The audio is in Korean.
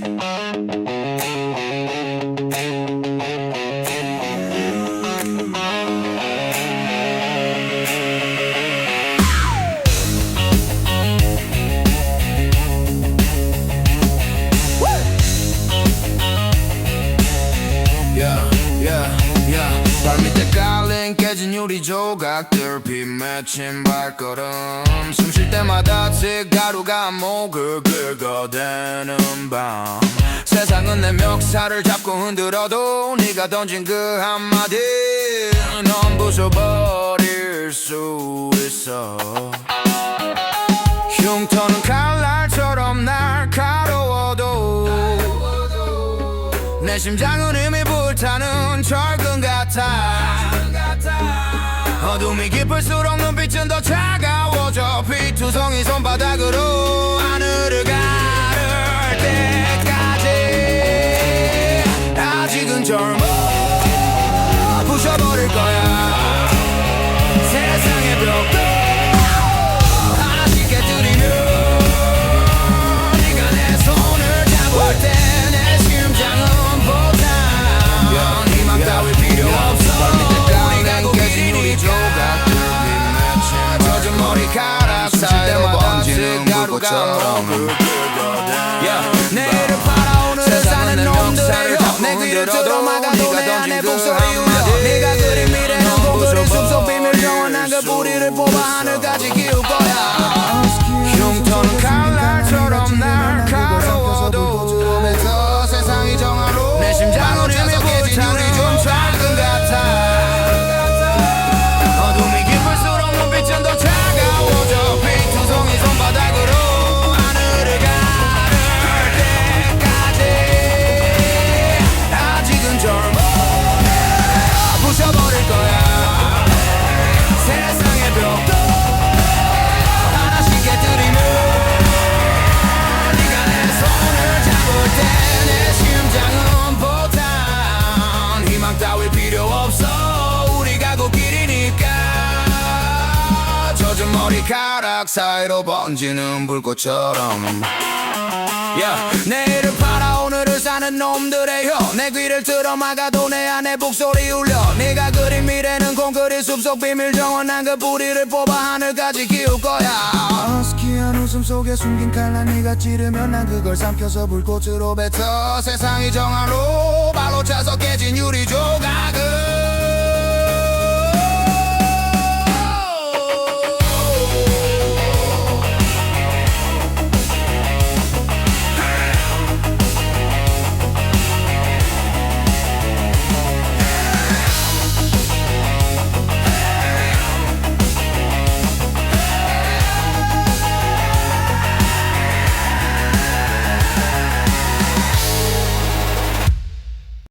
Bye. 유리 조각들 비 맺힌 발걸음. 숨 쉴 때마다 찌가루가 목을 긁어대는 밤. 세상은 내 멱살을 잡고 흔들어도 네가 던진 그 한마디 넌 부숴버릴 수 있어. 흉터는 칼날처럼 날카로워도 내 심장은 이미 불타는 철근 같아 어둠이 깊을수록 눈빛은 더 차가워져 피투성이 손바닥으로 하늘을 가를 때까지. 아직은 젊어 번지는 물고가루 내 머리카락 사이로 번지는 불꽃처럼. yeah. 내일을 팔아 오늘을 사는 놈들의 혀내 귀를 틀어 막아도 내 안에 북소리 울려. 네가 그린 미래는 콘크리트 숲속 비밀 정원한 그 뿌리를 뽑아 하늘까지 키울 거야. 허스키한 웃음 속에 숨긴 칼날 네가 찌르면 난 그걸 삼켜서 불꽃으로 뱉어. 세상이 정화로 발로 차서 깨진 유리 조각을